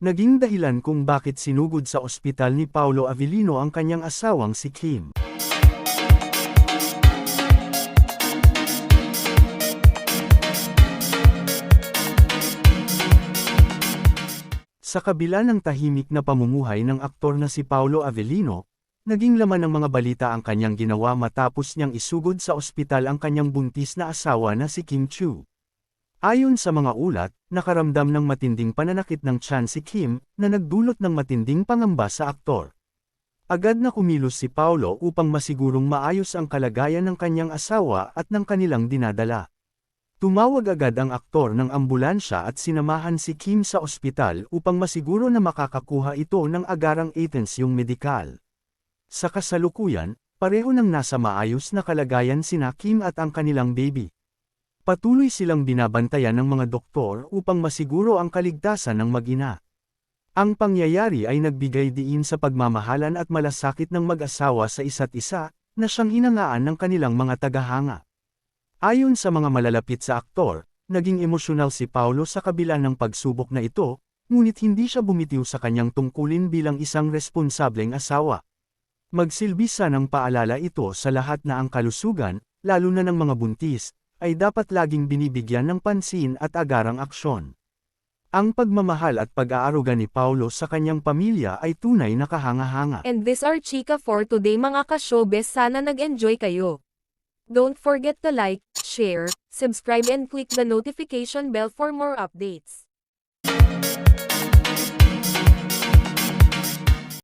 naging dahilan kung bakit sinugod sa ospital ni Paolo Avellino ang kanyang asawang si Kim. Sa kabila ng tahimik na pamumuhay ng aktor na si Paolo Avellino, naging laman ng mga balita ang kanyang ginawa matapos niyang isugod sa ospital ang kanyang buntis na asawa na si Kim Chu. Ayon sa mga ulat, nakaramdam ng matinding pananakit ng tiyan si Kim na nagdulot ng matinding pangamba sa aktor. Agad na kumilos si Paolo upang masigurong maayos ang kalagayan ng kanyang asawa at ng kanilang dinadala. Tumawag agad ang aktor ng ambulansya at sinamahan si Kim sa ospital upang masiguro na makakakuha ito ng agarang atensyong medikal. Sa kasalukuyan, pareho nang nasa maayos na kalagayan sina Kim at ang kanilang baby. Patuloy silang binabantayan ng mga doktor upang masiguro ang kaligtasan ng magina. Ang pangyayari ay nagbigay diin sa pagmamahalan at malasakit ng mag-asawa sa isa't isa, na siyang hinangaan ng kanilang mga tagahanga. Ayon sa mga malalapit sa aktor, naging emosyonal si Paulo sa kabila ng pagsubok na ito, ngunit hindi siya bumitiw sa kanyang tungkulin bilang isang responsableng asawa. Magsilbi ng paalala ito sa lahat na ang kalusugan, lalo na ng mga buntis, ay dapat laging binibigyan ng pansin at agarang aksyon. Ang pagmamahal at pag-aaruga ni Paulo sa kanyang pamilya ay tunay na kahanga-hanga. And this are chika for today mga ka-showbiz sana nag-enjoy kayo. Don't forget to like, share, subscribe and click the notification bell for more updates.